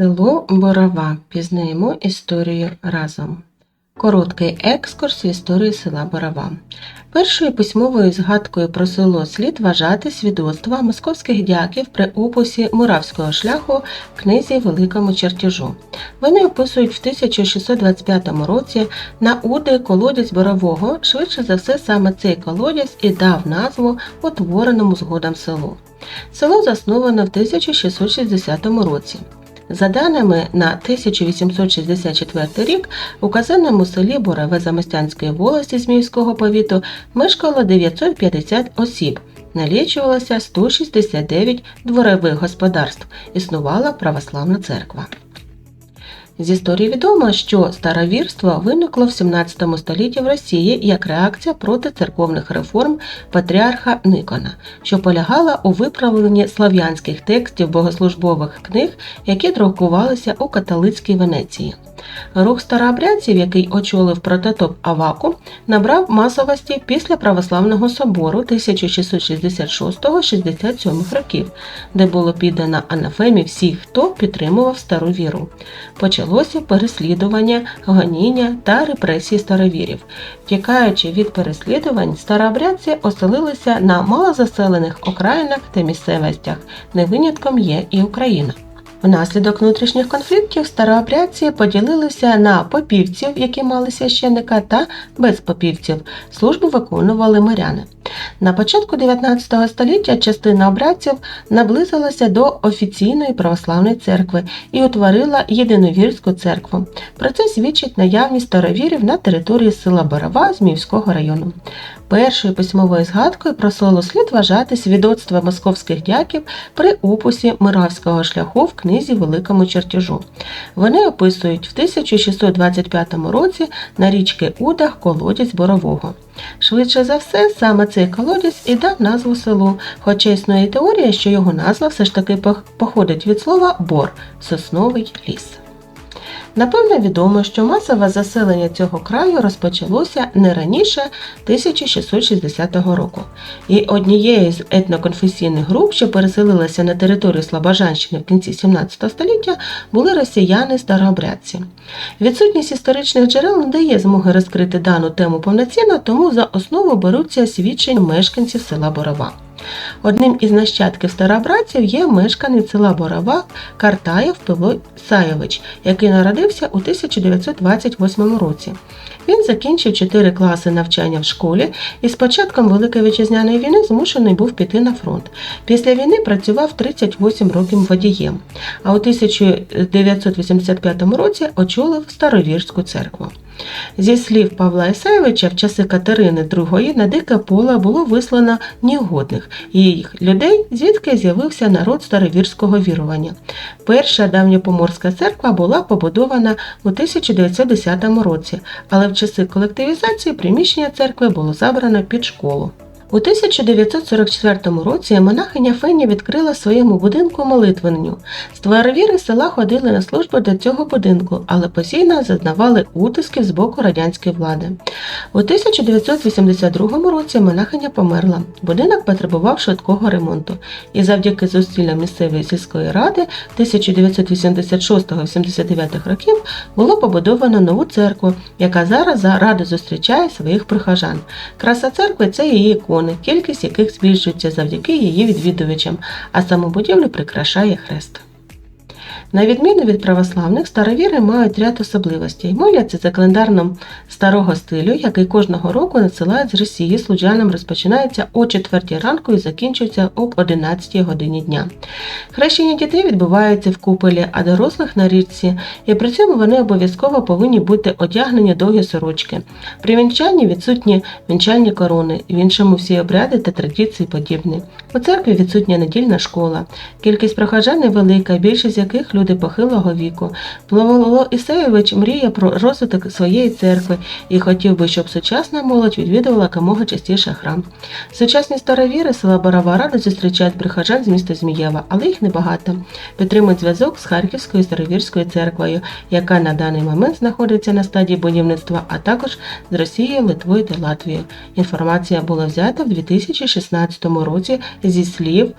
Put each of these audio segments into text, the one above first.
Село Борова. Пізнаємо історію разом. Короткий екскурс в історії села Борова. Першою письмовою згадкою про село слід вважати свідоцтва московських дяків при описі Муравського шляху в книзі Великому чертежу. Вони описують в 1625 році на Уди колодязь Борового. Швидше за все, саме цей колодязь і дав назву утвореному згодом селу. Село засновано в 1660 році. За даними на 1864 рік, у казенному селі Борове Замостянської волості Зміївського повіту мешкало 950 осіб, налічувалося 169 дворових господарств, існувала православна церква. З історії відомо, що старовірство виникло в 17 столітті в Росії як реакція проти церковних реформ патріарха Никона, що полягала у виправленні слав'янських текстів богослужбових книг, які друкувалися у католицькій Венеції. Рух старообрядців, який очолив прототоп Аваку, набрав масовості після православного собору 1666-67 років, де було піддано анафемі всіх, хто підтримував стару віру. Почалося переслідування, гоніння та репресії старовірів. Тікаючи від переслідувань, старообрядці оселилися на малозаселених окраїнах та місцевостях. Не винятком є і Україна. Внаслідок внутрішніх конфліктів старообрядці поділилися на попівців, які мали священника, та безпопівців. Службу виконували миряни. На початку 19 століття частина обрядців наблизилася до офіційної православної церкви і утворила єдиновірську церкву. Про це свідчить наявність старовірів на території села Борова Зміївського району. Першою письмовою згадкою про село слід вважати свідоцтва московських дяків при описі Миравського шляху в книзі Великому чертежу. Вони описують в 1625 році на річки Удах колодязь Борового. Швидше за все, саме цей колодязь і дав назву селу, хоча існує теорія, що його назва все ж таки походить від слова бор сосновий ліс. Напевно, відомо, що масове заселення цього краю розпочалося не раніше 1660 року, і однією з етноконфесійних груп, що переселилася на територію Слобожанщини в кінці 17 століття, були росіяни-старообрядці. Відсутність історичних джерел не дає змоги розкрити дану тему повноцінно, тому за основу беруться свідчення мешканців села Борова. Одним із нащадків старообрадців є мешканець села Борова Картаєв Пило Саєвич, який народився у 1928 році. Він закінчив 4 класи навчання в школі і з початком Великої вітчизняної війни змушений був піти на фронт. Після війни працював 38 років водієм, а у 1985 році очолив Старовірську церкву. Зі слів Павла Ісаєвича, в часи Катерини II на дике поле було вислано негодних їх людей, звідки з'явився народ старовірського вірування. Перша давньопоморська церква була побудована у 1910 році, але в часи колективізації приміщення церкви було забрано під школу. У 1944 році монахиня Фені відкрила своєму будинку молитвенню. Старовіри села ходили на службу до цього будинку, але постійно зазнавали утисків з боку радянської влади. У 1982 році монахиня померла. Будинок потребував швидкого ремонту, і завдяки зусиллям місцевої сільської ради 1986-89 років було побудовано нову церкву, яка зараз за радо зустрічає своїх прихожан. Краса церкви це її ікони, кількість яких збільшується завдяки її відвідувачам, а саму будівлю прикрашає хрест. На відміну від православних, старовіри мають ряд особливостей. Моляться за календарном старого стилю, який кожного року надсилають з Росії служанам розпочинається о 4 ранку і закінчується об 11 годині дня. Хрещення дітей відбувається в куполі, а дорослих на річці, і при цьому вони обов'язково повинні бути одягнені довгі сорочки. При вінчанні відсутні вінчальні корони, в іншому всі обряди та традиції подібні. У церкві відсутня недільна школа. Кількість прохожан невелика, більшість з яких люди похилого віку. Павло Ісеєвич мріє про розвиток своєї церкви і хотів би, щоб сучасна молодь відвідувала якомога частіше храм. Сучасні старовіри села Борова ради зустрічають прихожан з міста Змієва, але їх небагато. Підтримують зв'язок з Харківською старовірською церквою, яка на даний момент знаходиться на стадії будівництва, а також з Росією, Литвою та Латвією. Інформація була взята в 2016 році зі слів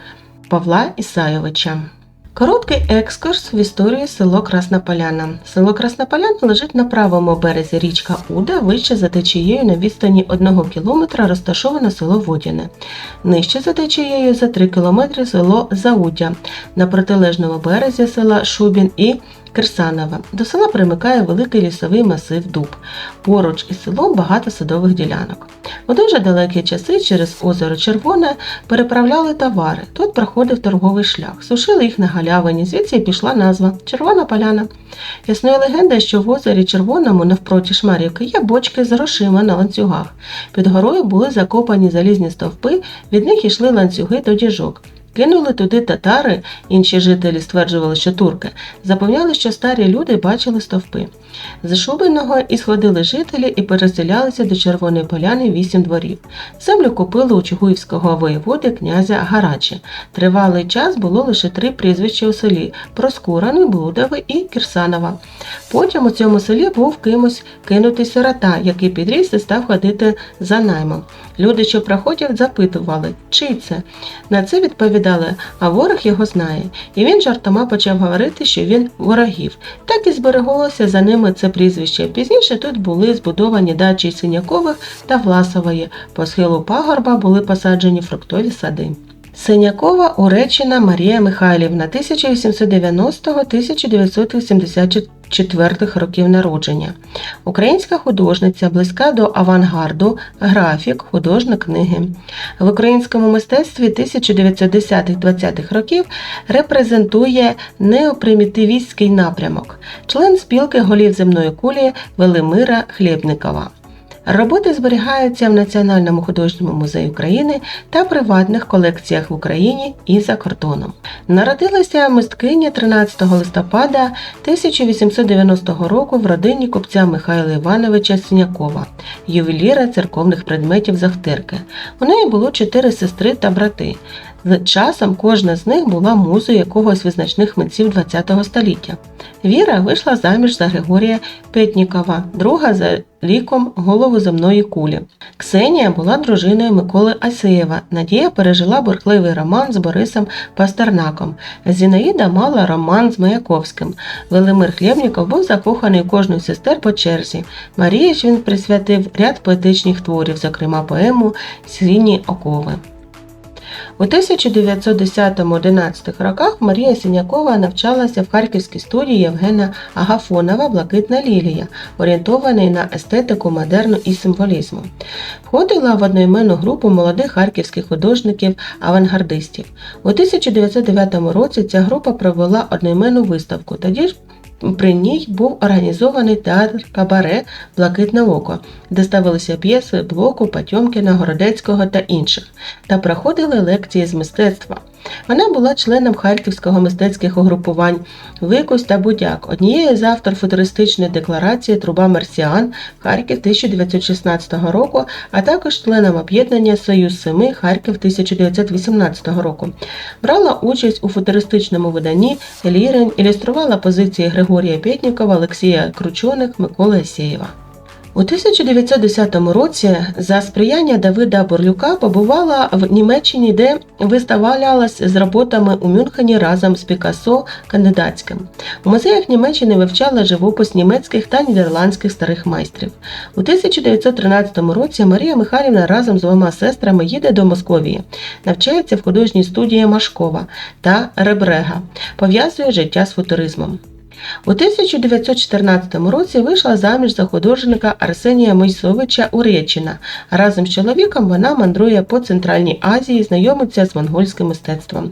Павла Ісайовича. Короткий екскурс в історії село Красна Поляна. Село Красна Поляна лежить на правому березі річка Уда, вище за течією на відстані 1 кілометра розташоване село Водяне. Нижче за течією за 3 кілометри село Заудя, на протилежному березі села Шубін і Кирсанове. До села примикає великий лісовий масив Дуб. Поруч із селом багато садових ділянок. У дуже далекі часи через озеро Червоне переправляли товари. Тут проходив торговий шлях. Сушили їх на галявині, звідси і пішла назва Червона поляна. Існує легенда, що в озері Червоному навпроти Шмарівки є бочки з грошима на ланцюгах. Під горою були закопані залізні стовпи, від них йшли ланцюги до діжок. Кинули туди татари, інші жителі стверджували, що турки, запевняли, що старі люди бачили стовпи. З Шубиного сходили жителі і переселялися до Червоної поляни вісім дворів. Землю купили у Чугуївського воєводи князя Гарачі. Тривалий час було лише три прізвища у селі Проскураний, Блудовий і Кірсанова. Потім у цьому селі був кимось кинутий сирота, який підріс і став ходити за наймом. Люди, що проходять, запитували, чий це. На це відповідали, а ворог його знає. І він жартома почав говорити, що він ворогів. Так і збереглося за ними це прізвище. Пізніше тут були збудовані дачі Синякових та Власової. По схилу пагорба були посаджені фруктові сади. Синякова Уречина Марія Михайлівна 1890-1984 років народження. Українська художниця, близька до авангарду, графік, художник книги. В українському мистецтві 1910-20-х років репрезентує неопримітивістський напрямок, член спілки голів земної кулі Велимира Хлєбникова. Роботи зберігаються в Національному художньому музеї України та приватних колекціях в Україні і за кордоном. Народилася мисткиня 13 листопада 1890 року в родині купця Михайла Івановича Синякова, ювеліра церковних предметів Захтирки. У неї було чотири сестри та брати. З часом кожна з них була музою якогось визначних митців ХХ століття. Віра вийшла заміж за Григорія Петнікова, друга за ліком голову земної кулі. Ксенія була дружиною Миколи Асеєва. Надія пережила бурхливий роман з Борисом Пастернаком. Зінаїда мала роман з Маяковським. Велимир Хлєбніков був закоханий кожну сестер по черзі. Марії ж він присвятив ряд поетичних творів, зокрема поему Сіні окови. У 1910-11 роках Марія Синякова навчалася в харківській студії Євгена Агафонова Блакитна лілія, орієнтований на естетику модерну і символізму. Входила в одноіменну групу молодих харківських художників-авангардистів. У 1909 році ця група провела одноіменну виставку. Тоді ж при ній був організований театр Кабаре Блакитне око, де ставилися п'єси блоку Патьомкіна, Городецького та інших, та проходили лекції з мистецтва. Вона була членом харківського мистецьких угрупувань Викусь та Будяк, однією з автор футуристичної декларації Труба Мерсіан Харків 1916 року, а також членом об'єднання Союз Семи Харків 1918 року. Брала участь у футуристичному виданні Лірень, ілюструвала позиції Григорія Пєтнікова, Олексія Кручоних, Миколи Асєєва. У 1910 році за сприяння Давида Борлюка побувала в Німеччині, де виставлялась з роботами у Мюнхені разом з Пікассо кандидатським. У музеях Німеччини вивчала живопис німецьких та нідерландських старих майстрів. У 1913 році Марія Михайлівна разом з двома сестрами їде до Московії, навчається в художній студії Машкова та Ребрега, пов'язує життя з футуризмом. У 1914 році вийшла заміж за художника Арсенія Мойсовича Уречина. Разом з чоловіком вона мандрує по Центральній Азії, знайомиться з монгольським мистецтвом.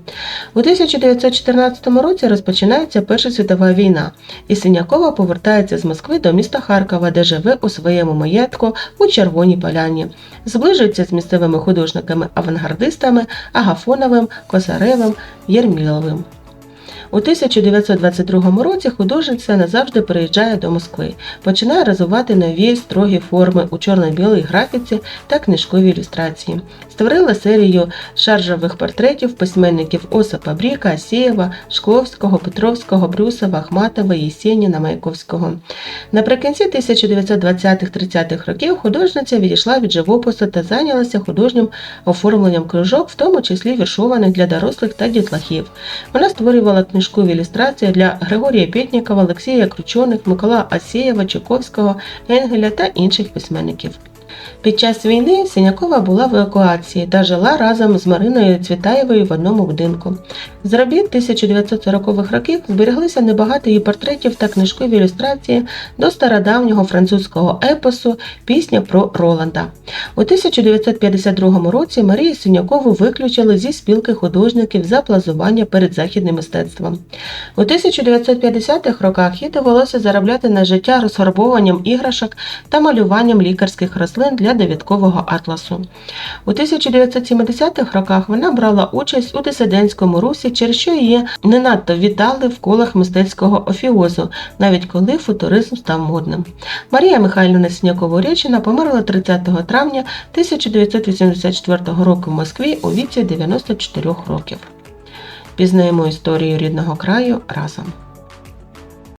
У 1914 році розпочинається Перша світова війна, і Синякова повертається з Москви до міста Харкова, де живе у своєму маєтку у Червоній Поляні. Зближується з місцевими художниками-авангардистами Агафоновим, Косаревим, Єрміловим. У 1922 році художниця назавжди переїжджає до Москви, починає розвивати нові строгі форми у чорно-білій графіці та книжковій ілюстрації. Створила серію шаржових портретів письменників Осипа Бріка, Асєєва, Шкловського, Петровського, Брюсова, Ахматова, Єсеніна, Маяковського. Наприкінці 1920-30-х років художниця відійшла від живопису та зайнялася художнім оформленням книжок, в тому числі віршованих для дорослих та дітлахів. Вона створювала книжкові ілюстрації для Григорія Пєтнікова, Олексія Кручених, Микола Асєєва, Чуковського, Енгеля та інших письменників. Під час війни Синякова була в евакуації та жила разом з Мариною Цвітаєвою в одному будинку. З робіт 1940-х років збереглися небагато її портретів та книжкові ілюстрації до стародавнього французького епосу Пісня про Роланда. У 1952 році Марію Синякову виключили зі спілки художників за плазування перед західним мистецтвом. У 1950-х роках їй довелося заробляти на життя розфарбовуванням іграшок та малюванням лікарських рослин для довідкового атласу. У 1970-х роках вона брала участь у дисидентському русі, через що її не надто вітали в колах мистецького офіозу, навіть коли футуризм став модним. Марія Михайлівна Снякова-Речина померла 30 травня 1984 року в Москві у віці 94 років. Пізнаємо історію рідного краю разом.